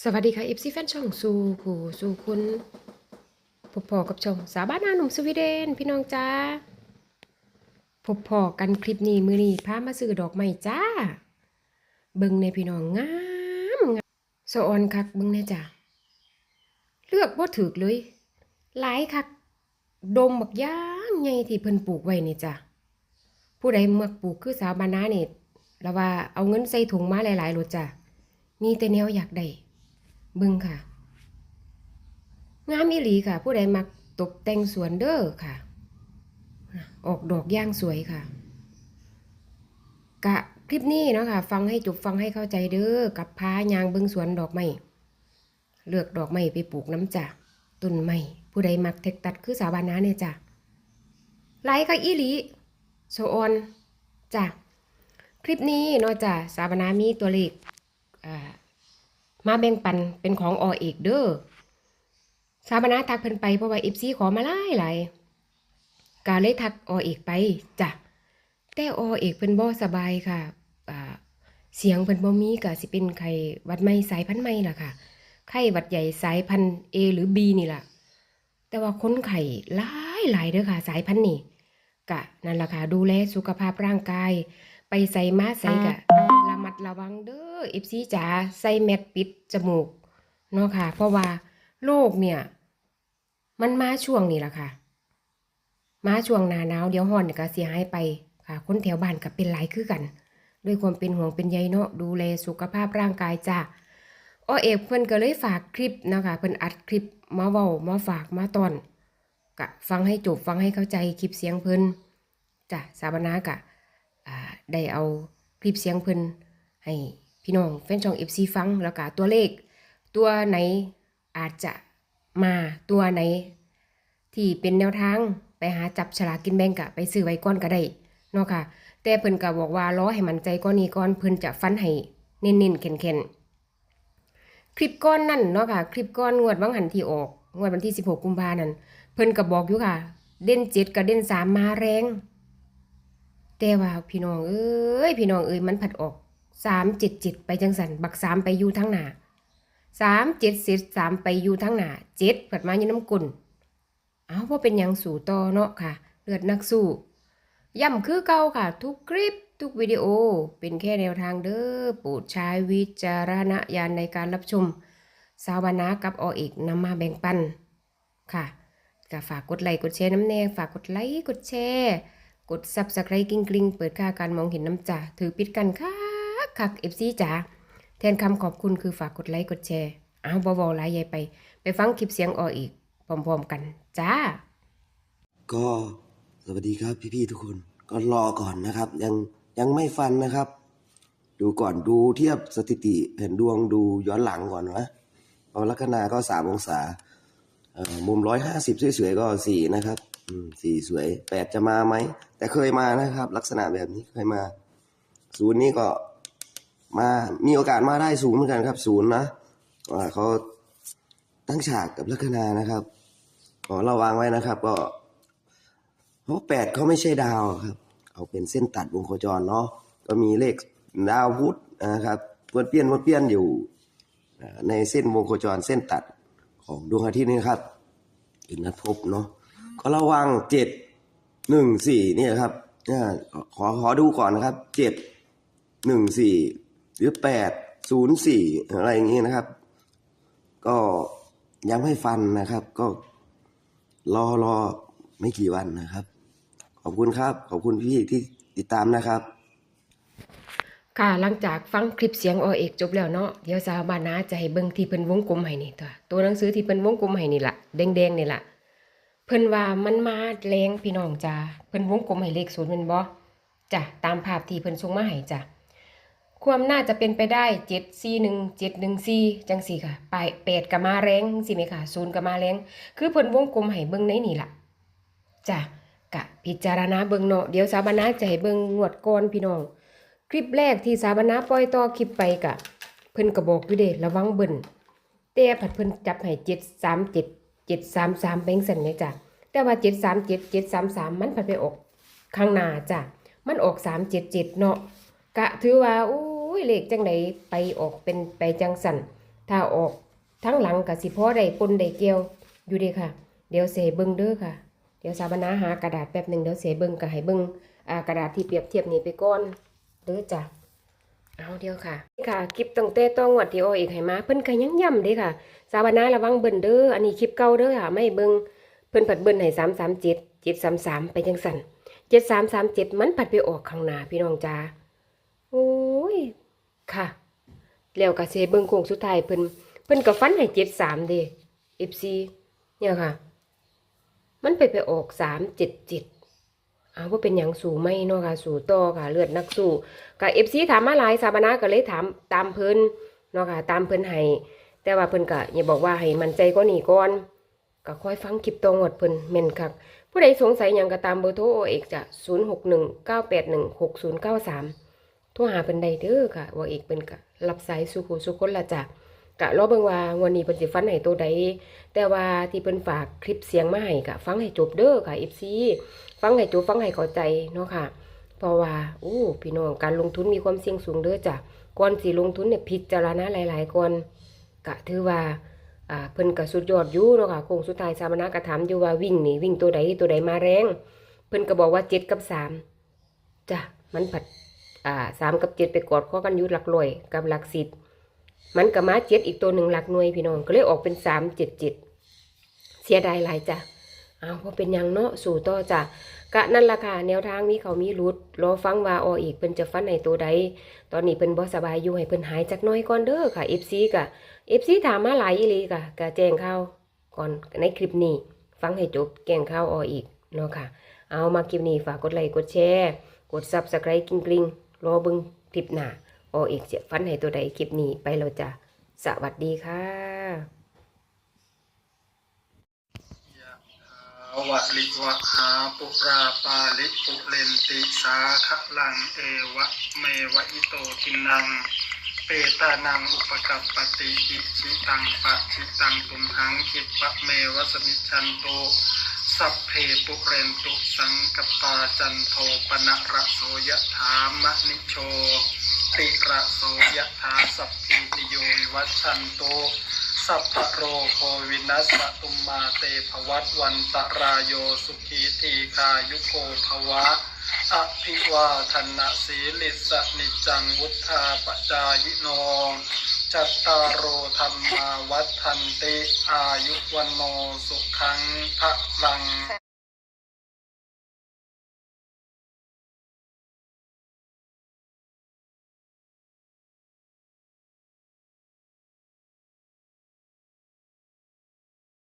สวัสดีค่ะ FC แฟนช่องสู่ผู้สู่คุณพบพอกับช่องสาบ้านนาหนุ่มสวีเดน พี่น้องจ้าพบพอกันคลิปนี้มือนี้พามาซื้อดอกไม้จ้า เบิ่งในพี่น้องงามงามสออนคักเบิ่งแน่จ้าเลือกบ่ถูกเลย หลายคักดมบักย่างใหญ่ที่เพิ่นปลูกไว้นี่จ้าผู้ใดมักปลูกคือสาวบ้านนานี่แล้วว่าเอาเงินใส่ถุงมาหลายๆโลดจ้ามีแต่แนวอยากได้ บิ่งค่ะ งามอีหลีค่ะ ผู้ใดมักตกแต่งสวนเด้อค่ะ ออกดอกย่างสวยค่ะ กะคลิปนี้เนาะค่ะ ฟังให้จบฟังให้เข้าใจเด้อกับพายางเบิ่งสวนดอกไม้เลือกดอกไม้ไปปลูกน้ำจ้ะต้นไม้ผู้ใดมักเทคตัดคือสาบานนาเนี่ยจ้ะไลค์ก็อีหลีโซออนจ้ะคลิปนี้เนาะจ้ะสาบานนามีตัวเลขอ่า มาแบ่งปันเป็นของอเอกเด้อสาบนาทักเพิ่นไปเพราะว่าเอฟซีขอมาหลายหลายกาเลยทักอเอกไปจ้ะแต่อเอกเพิ่นบ่สบายค่ะเสียงเพิ่นบ่มีก็สิเป็นไข้วัดใหม่สายพันธุ์ใหม่ล่ะค่ะไข้หวัดใหญ่สายพันธุ์ A หรือ B นี่ล่ะแต่ว่าคนไข้หลายหลายเด้อค่ะ สายพันธุ์นี้กะนั่นล่ะค่ะดูแลสุขภาพร่างกาย ไปใส่มาใส่กะ ระวังเด้อเอฟซีจ๋าใส่แมสปิดจมูกเนาะค่ะ เพราะว่าโรคเนี่ย มันมาช่วงนี้แหละค่ะ มาช่วงหนาหนาวเดี๋ยวฮ้อนก็เสียหายไปค่ะ คนแถวบ้านก็เป็นหลายคือกัน ด้วยความเป็นห่วงเป็นใยเนาะดูแลสุขภาพร่างกายจ้าอ้อเอกเพิ่นก็เลยฝากคลิปนะคะเพิ่นอัดคลิปมาเว้ามาฝากมาตอนกะฟังให้จบฟังให้เข้าใจคลิปเสียงเพิ่นจ้ะสาบนากะอ่าได้เอาคลิปเสียงเพิ่น ให้พี่น้องแฟนช่อง FC ฟังแล้วก็ตัวเลข ตัวไหนอาจจะมาตัวไหน ที่เป็นแนวทางไปหาจับฉลากกินแบ่งกะไปซื้อไว้ก่อนก็ได้เนาะค่ะ แต่เพิ่นก็บอกว่ารอให้มันใจก้อนนี้ก่อนเพิ่นจะฟันให้เน้นๆเข็นๆคลิปก้อนนั่นเนาะค่ะ คลิปก้อนงวดวังหันที่ออกงวดวันที่ 16 กุมภานั่นเพิ่นก็บอกอยู่ค่ะ เด่น7กับเด่น3มาแรง แต่ว่าพี่น้องเอ้ยพี่น้องเอ้ยมันผัดออก สามเจ็ดเจ็ดไปจังสันบักสามไปอยู่ทั้งหนาสามเจ็ดเสร็จสามไปอยู่ทั้งหนาเจ็ดผัดมาอยู่น้ำกุนเอาว่าเป็นยังสู่ต่อเนาะค่ะ เลือดนักสู้ย่ำคือเก่าค่ะ ทุกคลิปทุกวิดีโอเป็นแค่แนวทางเด้อโปรดใช้วิจารณญาณในการรับชม สาวานากับอเอกนำมาแบ่งปันค่ะก็ฝากกดไลค์กดแชร์น้ำแน่ฝากกดไลค์กดแชร์ กด subscribe กริ๊งกริ๊งเปิดค่าการมองเห็นน้ำจ่าถือปิดกันค่ะ คักเอฟซีจ๋าแทนคำขอบคุณคือฝากกดไลค์กดแชร์ เอาบอๆไลค์ใหญ่ไป ไปฟังคลิปเสียงอออีกพร้อมๆกันจ้า ก็สวัสดีครับพี่ๆทุกคนก็รอก่อนนะครับ ยังยังไม่ฟันนะครับ ดูก่อนดูเทียบสถิติแผ่นดวงดูย้อนหลังก่อนนะเอาลัคนาก็สามองศาเอ่อมุมร้อยห้าสิบสวยๆก็สี่นะครับ อืมสี่สวยแปดจะมาไหมแต่เคยมานะครับ ลักษณะแบบนี้เคยมาศูนย์นี่ก็ มามีโอกาสมาได้สูงเหมือนกันครับศูนย์นะเขาตั้งฉากกับลัคนานะครับขอระวังไว้นะครับ ก็เพราะแปดเขาไม่ใช่ดาวครับเขาเป็นเส้นตัดวงโคจรเนาะก็มีเลขดาวพุธนะครับวนเปี้ยนวนเปี้ยนอยู่ในเส้นวงโคจรเส้นตัดของดวงอาทิตย์นี่ครับเป็นนัดพบเนาะก็ระวังเจ็ดหนึ่งสี่นี่ครับขอขอดูก่อนนะครับเจ็ดหนึ่งสี่ หรือแปดศูนย์สี่อะไรอย่างเงี้นะครับ ก็ยังไม่ฟันนะครับ ก็รอรอไม่กี่วันนะครับ ขอบคุณครับ ขอบคุณพี่ที่ติดตามนะครับ ค่ะหลังจากฟังคลิปเสียงออเอกจบแล้วเนาะเดี๋ยวสาวบานนาจะให้เบิ่งที่เพิ่นวงกลมให้นี่ตัวตัวหนังสือที่เพิ่นวงกลมให้นี่ล่ะแดงๆนี่ล่ะเพิ่นว่ามันมาแรงพี่น้องจ้าเพิ่นวงกลมให้เลขศูนย์แม่นบ่จ้ะตามภาพที่เพิ่นส่งมาให้จ้ะ ความน่าจะเป็นไปได้7 4 1 7 1 4จังสี่ค่ะไป8ก็มาแรงสิไหมค่ะ0ก็มาแรงคือเพิ่นวงกลมให้เบิ่งในนี่ล่ะจ้ะกะพิจารณาเบิ่งเนาะเดี๋ยวสาวบานาจะให้เบิ่งงวดก่อนพี่น้องคลิปแรกที่สาบานาปล่อยต่อคลิปไปกะเพิ่นก็บอกอยู่เด้ระวังเบิ่นแต่ผัดเพิ่นจับให้เจ็ดสามเจ็ดเจ็ดสามสามแบงสันเนี่ยจ้ะแต่ว่าเจ็ดสามเจ็ดเจ็ดสามสามมันผัดไปออกข้างหน้าจ้ะมันออกสามเจ็ดเจ็ดเนาะกะถือว่าอุ้ ยเลขจังไดไปออกเป็นไปจังสันถ้าออกทั้งหลังก็สิพอได้ปนได้เกี่ยวอยู่เด้ค่ะ เดี๋ยวเสเบิ่งเด้อค่ะ เดี๋ยวสาบนาหากระดาษแป๊บหนึ่งเดี๋ยวเสเบิ่งก็ให้เบิ่งกระดาษที่เปรียบเทียบนี่ไปก่อนเด้อจ้ะเอาเดียวค่ะนี่ค่ะคลิปตั้งแต่ต้องงวดที่โออีกให้มาเพิ่นก็ยังย้ำเด้ค่ะ สาบนาระวังเบิ่นเด้ออันนี้คลิปเก่าเด้อค่ะ ไม่เบิ่งเพิ่นผัดเบิ่นให้337 733ไปจังสั่น7337มันผัดไปออกข้างหน้าพี่น้องจ้า ค่ะ แล้วก็สิเบิ่งโค้งสุดท้ายเพิ่นเพิ่นก็ฟันให้73เด้ FC เนี่ยค่ะ มันไปไปออก377เจ็ดเจ็ดอาว่าเป็นหยังสู่ไม่เนาะค่ะ สู่ต่อค่ะ เลือดนักสู้ก็เอฟซีถามมาหลายสาบานาก็เลยถามตามเพิ่นเนาะค่ะ ตามเพิ่นให้แต่ว่าเพิ่นก็อย่าบอกว่าให้มันใจก็หนีก่อนก็ค่อยฟังคลิปตรงหดเพิ่นแม่นคักผู้ใดสงสัยหยังก็ตามเบอร์โทรโอเอกจ้ะ0619816093 โทรหาเพิ่นได้เด้อค่ะว่าเอกเพิ่นก็รับสายสุขุสุคนละจ้ะกะรอเบิ่งว่าวันนี้เพิ่นสิฟันให้ตัวใด แต่ว่าที่เพิ่นฝากคลิปเสียงมาให้ก็ฟังให้จบเด้อค่ะ FC ฟังให้จบฟังให้เข้าใจเนาะค่ะ เพราะว่าอู้พี่น้องการลงทุนมีความเสี่ยงสูงเด้อจ้ะก่อนสิลงทุนเนี่ยพิจารณาหลายๆก่อนกะถือว่าอ่าเพิ่นก็สุดยอดอยู่เนาะค่ะโค้งสุดท้ายสามณะก็ถามอยู่ว่าวิ่งนี่วิ่งตัวใดตัวใดมาแรง เพิ่นก็บอกว่าเจ็ดกับสามจ้ะมันผัด อ่าสามกับเจ็ดไปกอดข้อกันอยู่หลักร้อยกับหลักสิบมันก็มาเจ็ดอีกตัวหนึ่งหลักหน่วยพี่น้องก็เลยออกเป็นสามเจ็ดเจ็ดเสียดายหลายจ้ะเอาพอเป็นยังเนาะสู่ต่อจ้ะกะนั่นล่ะค่ะแนวทางมีเขามีรุดรอฟังว่าอออีกเพิ่นจะฟันในตัวใด ตอนนี้เพิ่นบ่สบายอยู่ให้เพิ่นหายจักน้อยก่อนเด้อค่ะ FC กะ FC ถามมาหลายอีลีกะกะแจ้งข่าวก่อนในคลิปนี้ ฟังให้จบแจ้งข่าวอออีกเนาะค่ะ เอามาคลิปนี้ฝากกดไลค์กดแชร์ กด Subscribe กริ๊งๆร รอเบิ่งคลิปหน้าอออีกจะฟันให้ตัวใดคลิปนี้ไปแล้วจ้ะสวัสดีค่ะวะลิวะหาปุราปาลิปุเรนติสาคะลังเอวะเมวะอิโตทินัง เปตานังอุปกัปปติอิชิตังปะชิตังตุมหังคิปะเมวะสมิจฉันโต สัพเพปุเรนตุสังกปาจันโทปนะระโสยถามะนิโชติระโสยถาสัพพิติโยวิวัชันโตสัพพะโรโควินัสสตุมมาเตภวัตวันตรายโยสุขีทีคายุโกภวะอภิวาทนาสีลิสนิจจังวุธาปจายโน จัตตารโอธรรมาวัฏทันติ อายุวันโนสุขังพระลัง